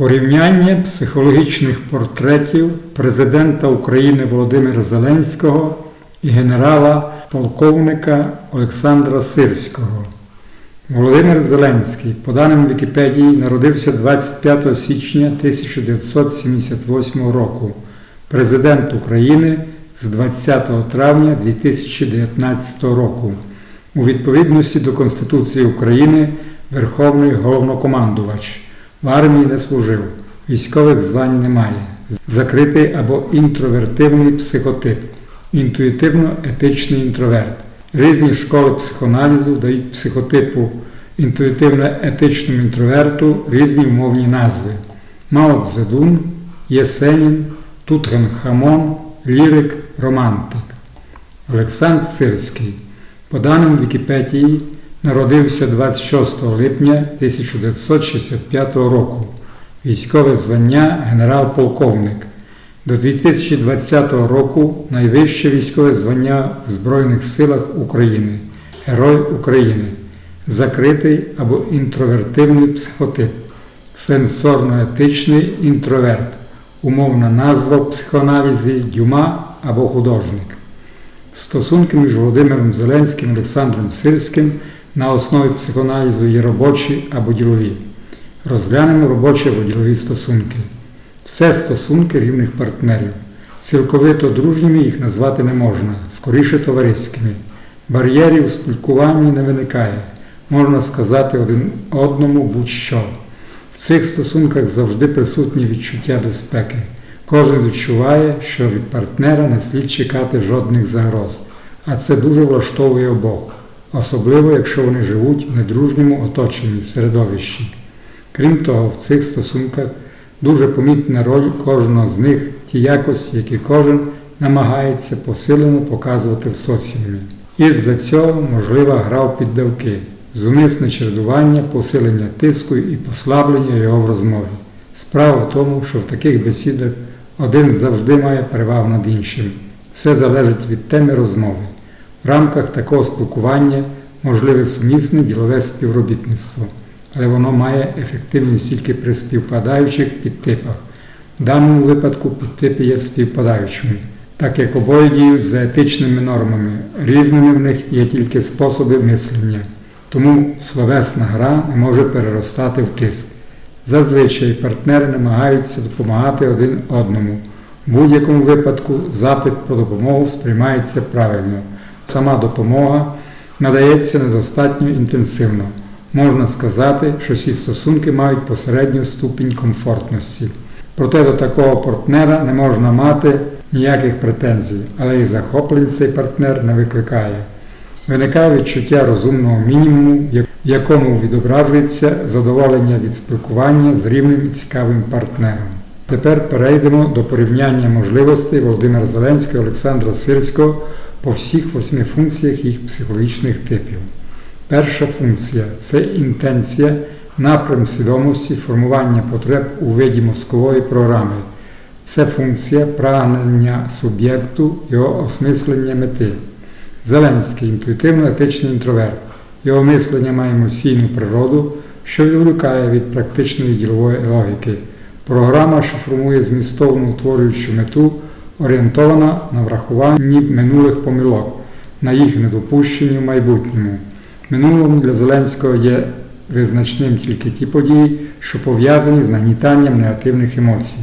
Порівняння психологічних портретів президента України Володимира Зеленського і генерала полковника Олександра Сирського. Володимир Зеленський, по даним Вікіпедії, народився 25 січня 1978 року. Президент України з 20 травня 2019 року. У відповідності до Конституції України Верховний головнокомандувач. В армії не служив, військових звань немає. Закритий або інтровертивний психотип, інтуїтивно-етичний інтроверт. Різні школи психоаналізу дають психотипу інтуїтивно-етичному інтроверту різні умовні назви. Мао Цзедун, Єсенін, Тутанхамон, лірик, романтик. Олександр Сирський, по даним Вікіпедії, народився 26 липня 1965 року. Військове звання генерал-полковник. До 2020 року найвище військове звання в Збройних силах України Герой України, закритий або інтровертивний психотип, сенсорно-етичний інтроверт, умовна назва в психоаналізі Дюма або художник. Стосунки між Володимиром Зеленським і Олександром Сирським на основі психоаналізу є робочі або ділові. Розглянемо робочі або ділові стосунки. Все стосунки рівних партнерів. Цілковито дружніми їх назвати не можна, скоріше товариськими. Бар'єрів у спілкуванні не виникає. Можна сказати один одному будь-що. В цих стосунках завжди присутні відчуття безпеки. Кожен відчуває, що від партнера не слід чекати жодних загроз, а це дуже влаштовує обох, особливо якщо вони живуть в недружньому оточенні середовищі. Крім того, в цих стосунках дуже помітна роль кожного з них ті якості, які кожен намагається посилено показувати в соціумі. Із-за цього можлива гра в піддавки, зумисне чередування, посилення тиску і послаблення його в розмові. Справа в тому, що в таких бесідах один завжди має перевагу над іншим. Все залежить від теми розмови. В рамках такого спілкування можливе сумісне ділове співробітництво, але воно має ефективність тільки при співпадаючих підтипах. В даному випадку підтипи є співпадаючими, так як обоє діють за етичними нормами, різними в них є тільки способи мислення. Тому словесна гра не може переростати в тиск. Зазвичай партнери намагаються допомагати один одному. В будь-якому випадку запит про допомогу сприймається правильно. Сама допомога надається недостатньо інтенсивно. Можна сказати, що всі стосунки мають посередню ступінь комфортності. Проте до такого партнера не можна мати ніяких претензій, але і захоплень цей партнер не викликає. Виникає відчуття розумного мінімуму, в якому відображується задоволення від спілкування з рівним і цікавим партнером. Тепер перейдемо до порівняння можливостей Володимира Зеленського і Олександра Сирського по всіх восьми функціях їх психологічних типів. Перша функція це інтенція, напрям свідомості, формування потреб у виді мозкової програми. Це функція прагнення суб'єкту, його осмислення мети. Зеленський інтуїтивно-етичний інтроверт. Його мислення має емоційну природу, що відволікає від практичної ділової логіки. Програма, що формує змістовну утворюючу мету, орієнтована на врахуванні минулих помилок, на їх недопущенні в майбутньому. Минулому для Зеленського є визначним тільки ті події, що пов'язані з нагнітанням негативних емоцій.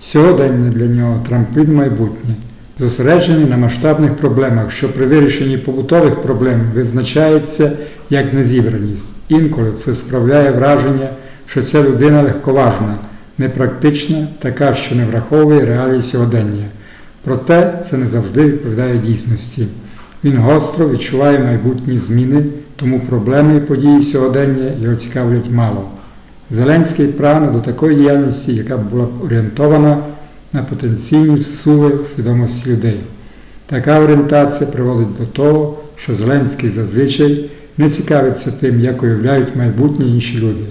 Сьогодення для нього трамплін майбутнє. Зосереджений на масштабних проблемах, що при вирішенні побутових проблем визначається як незібраність. Інколи це справляє враження, що ця людина легковажна, непрактична, така, що не враховує реалії сьогодення. Проте це не завжди відповідає дійсності. Він гостро відчуває майбутні зміни, тому проблеми і події сьогодення його цікавлять мало. Зеленський прагне до такої діяльності, яка б була орієнтована на потенційні суви в свідомості людей. Така орієнтація приводить до того, що Зеленський зазвичай не цікавиться тим, як уявляють майбутнє інші люди.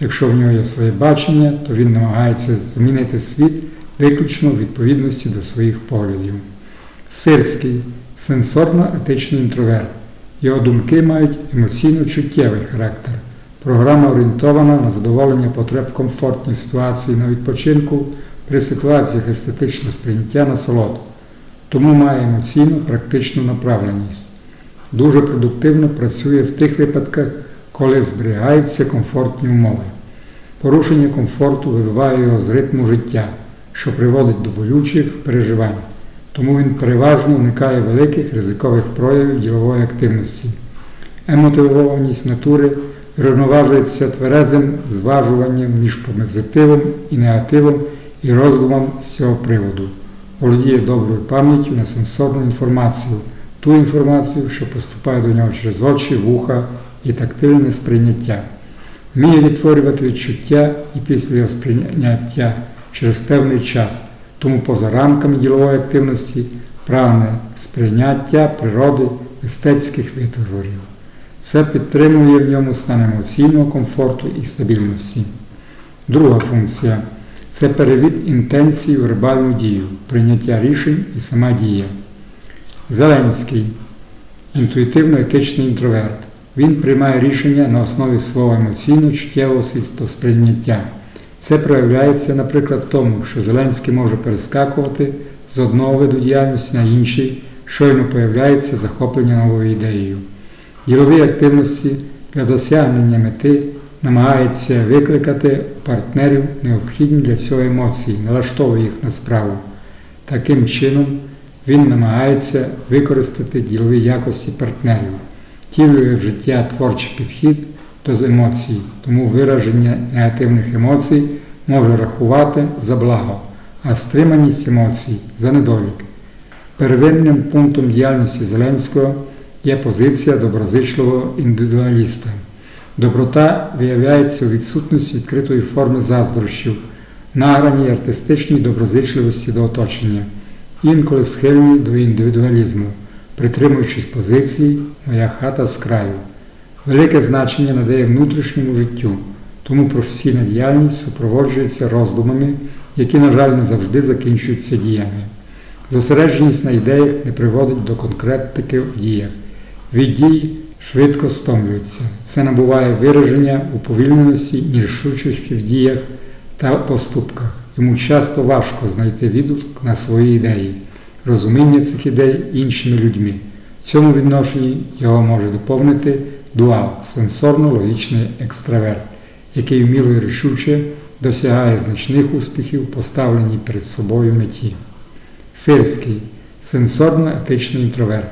Якщо в нього є своє бачення, то він намагається змінити світ виключно в відповідності до своїх поглядів. Сирський сенсорно-етичний інтроверт. Його думки мають емоційно-чуттєвий характер. Програма орієнтована на задоволення потреб комфортної ситуації на відпочинку при ситуаціях естетичного сприйняття насолоду, тому має емоційно практичну направленість. Дуже продуктивно працює в тих випадках, коли зберігаються комфортні умови. Порушення комфорту вибиває його з ритму життя, що приводить до болючих переживань, тому він переважно уникає великих ризикових проявів ділової активності. Емотивованість натури врівноважується тверезим зважуванням між позитивом і негативом і роздумом з цього приводу. Володіє доброю пам'яттю на сенсорну інформацію, ту інформацію, що поступає до нього через очі, вуха і тактильне сприйняття. Вміє відтворювати відчуття і після його сприйняття через певний час, тому поза рамками ділової активності прагне сприйняття природи естетських витворів. Це підтримує в ньому стан емоційного комфорту і стабільності. Друга функція це перевід інтенції в вербальну дію, прийняття рішень і сама дія. Зеленський інтуїтивно-етичний інтроверт. Він приймає рішення на основі свого емоційно-чуттєвого світосприйняття. Це проявляється, наприклад, тому, що Зеленський може перескакувати з одного виду діяльності на інший, щойно появляється захоплення новою ідеєю. Ділові активності для досягнення мети намагається викликати партнерів необхідні для цього емоції, налаштовує їх на справу. Таким чином, він намагається використати ділові якості партнерів, втілює в життя творчий підхід до емоцій, тому вираження негативних емоцій може рахувати за благо, а стриманість емоцій за недолік. Первинним пунктом діяльності Зеленського є позиція доброзичливого індивідуаліста. Доброта виявляється у відсутності відкритої форми заздрощів, награній артистичній доброзичливості до оточення, інколи схильні до індивідуалізму, притримуючись позиції Моя хата з краю. Велике значення надає внутрішньому життю, тому професійна діяльність супроводжується роздумами, які, на жаль, не завжди закінчуються діями. Зосередженість на ідеях не приводить до конкретики в діях. Від дій швидко стомлюється. Це набуває вираження уповільненості, нерішучості в діях та поступках. Йому часто важко знайти відгук на свої ідеї, розуміння цих ідей іншими людьми. В цьому відношенні його може доповнити дуал сенсорно-логічний екстраверт, який вміло і рішуче досягає значних успіхів, поставленій перед собою меті. Сирський сенсорно-етичний інтроверт.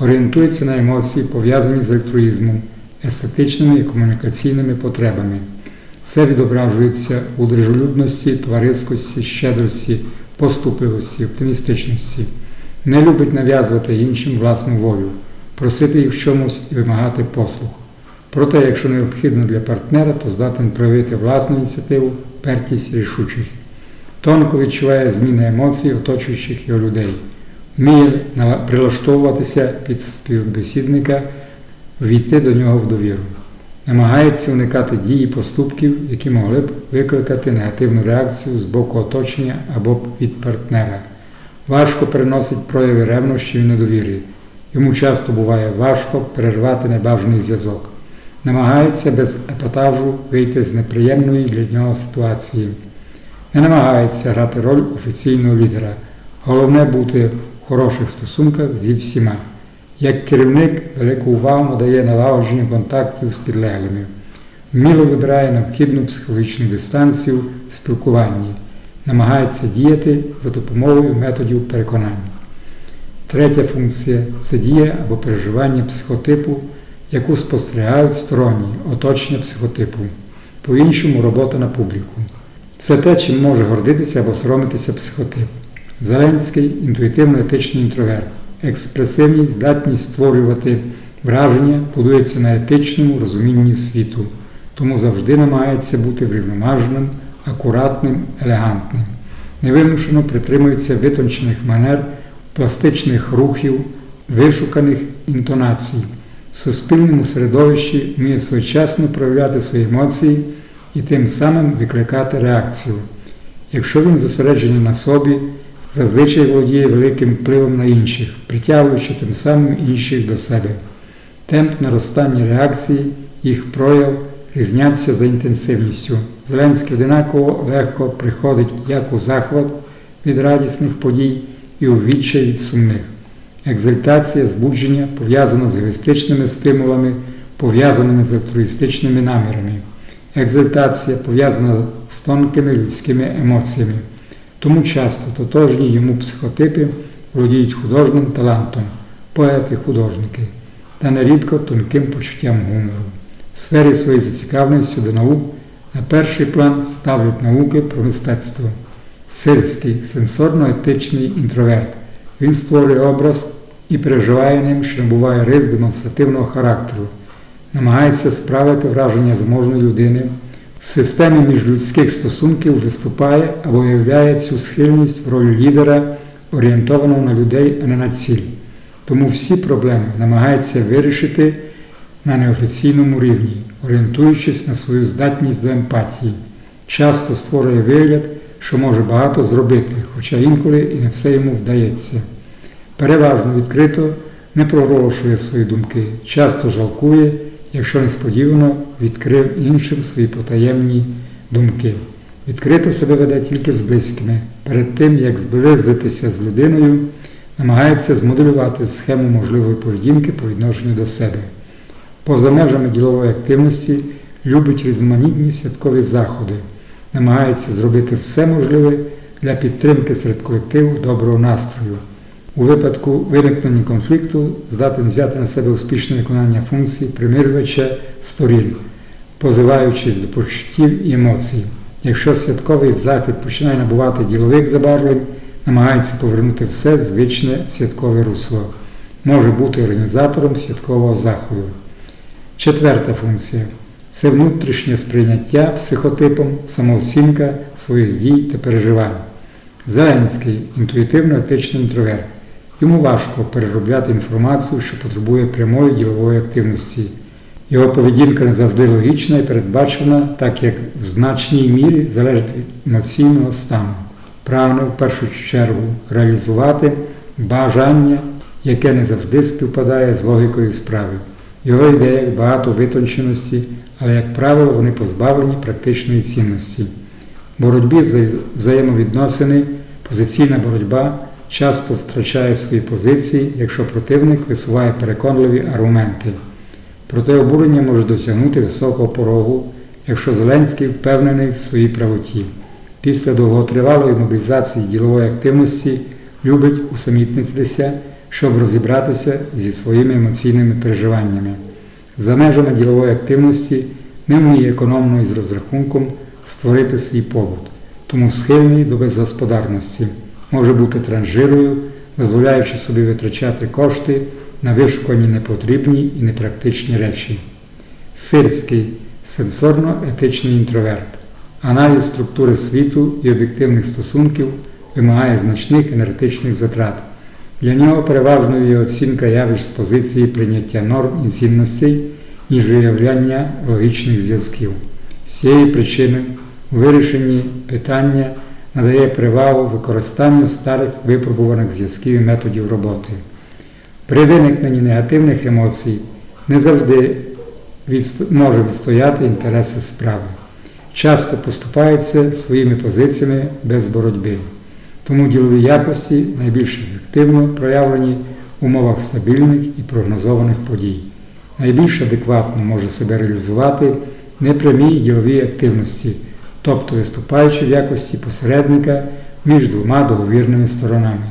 Орієнтується на емоції, пов'язані з альтруїзмом, естетичними і комунікаційними потребами. Це відображується у дружелюбності, тваринськості, щедрості, поступливості, оптимістичності. Не любить нав'язувати іншим власну волю, просити їх в чомусь і вимагати послуг. Проте, якщо необхідно для партнера, то здатен проявити власну ініціативу, пертість, рішучість. Тонко відчуває зміни емоцій оточуючих його людей вміє прилаштовуватися під співбесідника, війти до нього в довіру. Намагається уникати дій і поступків, які могли б викликати негативну реакцію з боку оточення або від партнера. Важко переносить прояви ревнощів і недовір'я. Йому часто буває важко перервати небажаний зв'язок. Намагається без епатажу вийти з неприємної для нього ситуації. Не намагається грати роль офіційного лідера. Головне бути в хороших стосунках зі всіма. Як керівник велику увагу надає налагодженню контактів з підлеглими, вміло вибирає необхідну психологічну дистанцію в спілкуванні, намагається діяти за допомогою методів переконання. Третя функція це дія або переживання психотипу, яку спостерігають сторонні оточення психотипу, по-іншому робота на публіку. Це те, чим може гордитися або соромитися психотип. Зеленський інтуїтивно-етичний інтроверт. Експресивність, здатність створювати враження будується на етичному розумінні світу, тому завжди намагається бути врівноваженим, акуратним, елегантним. Невимушено притримується витончених манер, пластичних рухів, вишуканих інтонацій. В суспільному середовищі вміє своєчасно проявляти свої емоції і тим самим викликати реакцію. Якщо він зосереджений на собі, зазвичай володіє великим впливом на інших, притягуючи тим самим інших до себе. Темп наростання реакції, їх прояв різняться за інтенсивністю. Зеленський одинаково легко приходить як у захват від радісних подій і у відчай від сумних. Екзальтація, збудження пов'язано з егоїстичними стимулами, пов'язаними з альтруїстичними намірами. Екзальтація пов'язана з тонкими людськими емоціями. Тому часто тотожні йому психотипи володіють художнім талантом, поети-художники, та нерідко тонким почуттям гумору. В сфері своєї зацікавленості до наук на перший план ставлять науки про мистецтво. Сирський сенсорно-етичний інтроверт. Він створює образ і переживає ним, що набуває рис демонстративного характеру, намагається справити враження заможної людини, в системі міжлюдських стосунків виступає або виявляє цю схильність в ролі лідера, орієнтованого на людей, а не на ціль. Тому всі проблеми намагається вирішити на неофіційному рівні, орієнтуючись на свою здатність до емпатії. Часто створює вигляд, що може багато зробити, хоча інколи і не все йому вдається. Переважно відкрито не проголошує свої думки, часто жалкує, якщо несподівано відкрив іншим свої потаємні думки. Відкрито себе веде тільки з близькими. Перед тим, як зблизитися з людиною, намагається змоделювати схему можливої поведінки по відношенню до себе. Поза межами ділової активності любить різноманітні святкові заходи, намагається зробити все можливе для підтримки серед колективу доброго настрою. У випадку виникнення конфлікту здатен взяти на себе успішне виконання функцій примирювача сторін, позиваючись до почуттів і емоцій. Якщо святковий захід починає набувати ділових забарвлень, намагається повернути все звичне святкове русло. Може бути організатором святкового заходу. Четверта функція це внутрішнє сприйняття психотипом, самооцінка своїх дій та переживань. Зеленський інтуїтивно-етичний інтроверт. Йому важко переробляти інформацію, що потребує прямої ділової активності. Його поведінка не завжди логічна і передбачена, так як в значній мірі залежить від емоційного стану. Прагне в першу чергу реалізувати бажання, яке не завжди співпадає з логікою справи. Його ідеях багато витонченості, але, як правило, вони позбавлені практичної цінності. Боротьбі взаємовідносини, позиційна боротьба часто втрачає свої позиції, якщо противник висуває переконливі аргументи. Проте обурення може досягнути високого порогу, якщо Зеленський впевнений в своїй правоті. Після довготривалої мобілізації ділової активності любить усамітнитися, щоб розібратися зі своїми емоційними переживаннями. За межами ділової активності не вміє економно і з розрахунком створити свій побут, тому схильний до безгосподарності, може бути транжирою, дозволяючи собі витрачати кошти на вишукані непотрібні і непрактичні речі. Сирський сенсорно-етичний інтроверт. Аналіз структури світу і об'єктивних стосунків вимагає значних енергетичних затрат. Для нього переважною є оцінка явищ з позиції прийняття норм і цінностей, ніж виявляння логічних зв'язків. З цієї причини у вирішенні питання надає перевагу використанню старих випробуваних зв'язків і методів роботи. При виникненні негативних емоцій не завжди відсто- може відстояти інтереси справи. Часто поступається своїми позиціями без боротьби. Тому ділові якості найбільш ефективно проявлені в умовах стабільних і прогнозованих подій. Найбільш адекватно може себе реалізувати непрямі ділові активності, тобто виступаючи в якості посередника між двома договірними сторонами,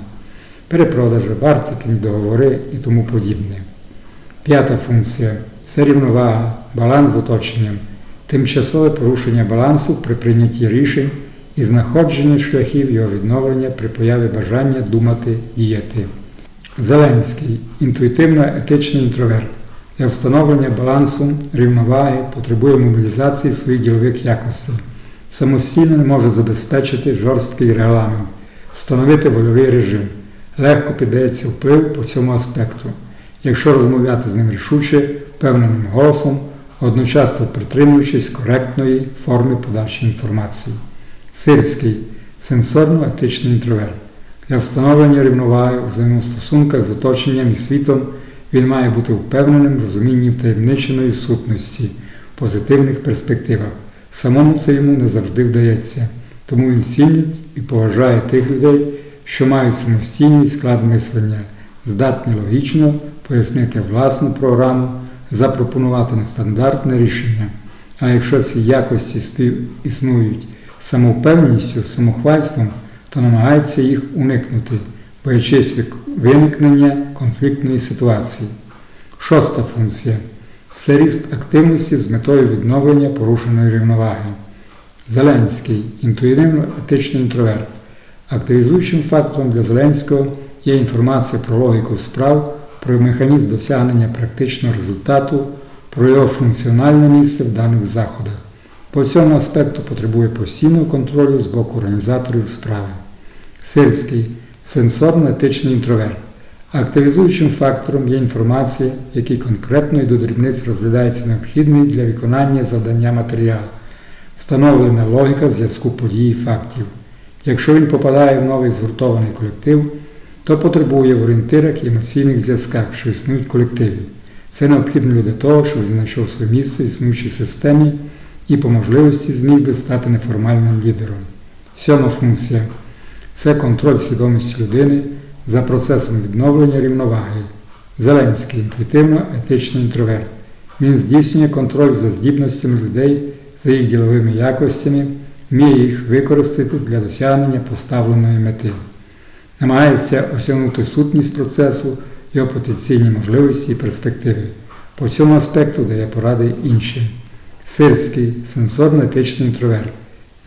перепродажі, вартітні договори і тому подібне. П'ята функція це рівновага, баланс з оточенням, тимчасове порушення балансу при прийнятті рішень і знаходження шляхів його відновлення при появі бажання думати, діяти. Зеленський інтуїтивно-етичний інтроверт. Для встановлення балансу рівноваги потребує мобілізації своїх ділових якостей. Самостійно не може забезпечити жорсткий регламент, встановити вольовий режим. Легко піддається вплив по цьому аспекту. Якщо розмовляти з ним рішуче, впевненим голосом, одночасно притримуючись коректної форми подачі інформації. Сирський сенсорно-етичний інтроверт. Для встановлення рівноваги у взаємостосунках з оточенням і світом він має бути впевненим в розумінні втаємниченої сутності, позитивних перспективах. Самому це йому не завжди вдається, тому він цінить і поважає тих людей, що мають самостійний склад мислення, здатні логічно пояснити власну програму, запропонувати нестандартне рішення. А якщо ці якості спів існують самовпевненістю, самохвальством, то намагається їх уникнути, боячись виникнення конфліктної ситуації. Шоста функція це ріст активності з метою відновлення порушеної рівноваги. Зеленський інтуїтивно-етичний інтроверт. Активізуючим фактором для Зеленського є інформація про логіку справ, про механізм досягнення практичного результату, про його функціональне місце в даних заходах. По цьому аспекту потребує постійного контролю з боку організаторів справи. Сирський сенсорно-етичний інтроверт. Активізуючим фактором є інформація, в якій конкретно і до дрібниць розглядається необхідний для виконання завдання матеріал, встановлена логіка зв'язку подій і фактів. Якщо він попадає в новий згуртований колектив, то потребує в орієнтирах і емоційних зв'язках, що існують в колективі. Це необхідно для того, щоб знайшов своє місце в існуючій системі і по можливості зміг би стати неформальним лідером. Сьома функція це контроль свідомості людини за процесом відновлення рівноваги. Зеленський інтуїтивно-етичний інтроверт. Він здійснює контроль за здібностями людей, за їх діловими якостями, вміє їх використати для досягнення поставленої мети. Намагається осягнути сутність процесу, його потенційні можливості і перспективи. По цьому аспекту дає поради іншим. Сирський сенсорно-етичний інтроверт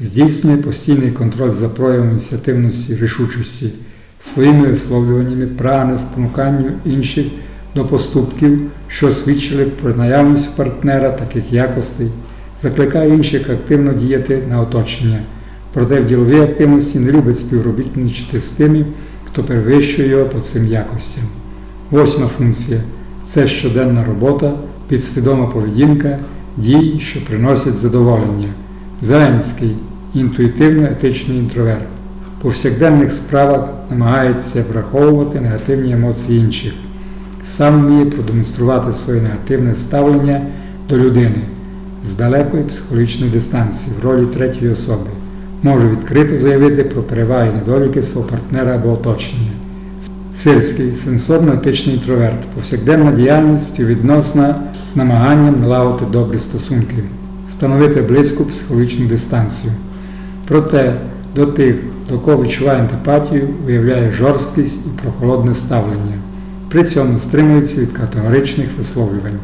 здійснює постійний контроль за проявом ініціативності, рішучості, своїми висловлюваннями прагне спонуканню інших до поступків, що свідчили про наявність у партнера таких якостей, закликає інших активно діяти на оточення. Проте в діловій активності не любить співробітничати з тими, хто перевищує його по цим якостям. Восьма функція це щоденна робота, підсвідома поведінка, дії, що приносять задоволення. Зеленський інтуїтивно-етичний інтроверт. В повсякденних справах намагається враховувати негативні емоції інших. Сам вміє продемонструвати своє негативне ставлення до людини з далекої психологічної дистанції в ролі третьої особи. Може відкрито заявити про переваги і недоліки свого партнера або оточення. Сирський сенсорно-етичний інтроверт, повсякденна діяльність співвідносна намаганням налагодити добрі стосунки, встановити близьку психологічну дистанцію. Проте до тих, до кого відчуває антипатію, виявляє жорсткість і прохолодне ставлення. При цьому стримується від категоричних висловлювань.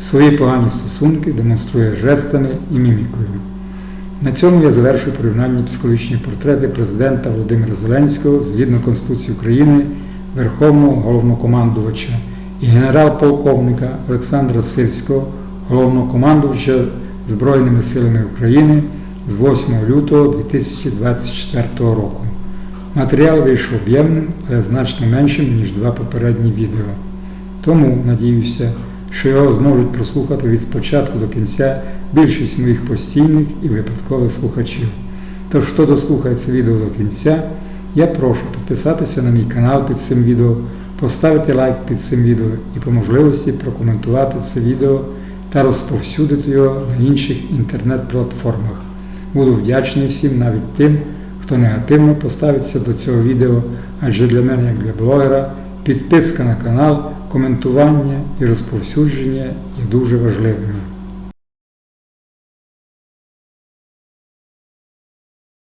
Свої погані стосунки демонструє жестами і мімікою. На цьому я завершую порівняльні психологічні портрети президента Володимира Зеленського згідно Конституції України, Верховного головнокомандувача і генерал-полковника Олександра Сирського, головнокомандувача Збройними силами України з 8 лютого 2024 року. Матеріал вийшов об'ємним, але значно меншим, ніж два попередні відео. Тому, надіюся, що його зможуть прослухати від спочатку до кінця більшість моїх постійних і випадкових слухачів. Тож, хто дослухає це відео до кінця, я прошу підписатися на мій канал під цим відео, поставити лайк під цим відео і по можливості прокоментувати це відео та розповсюдити його на інших інтернет-платформах. Буду вдячний всім, навіть тим, хто негативно поставиться до цього відео, адже для мене, як для блогера, підписка на канал, коментування і розповсюдження є дуже важливими.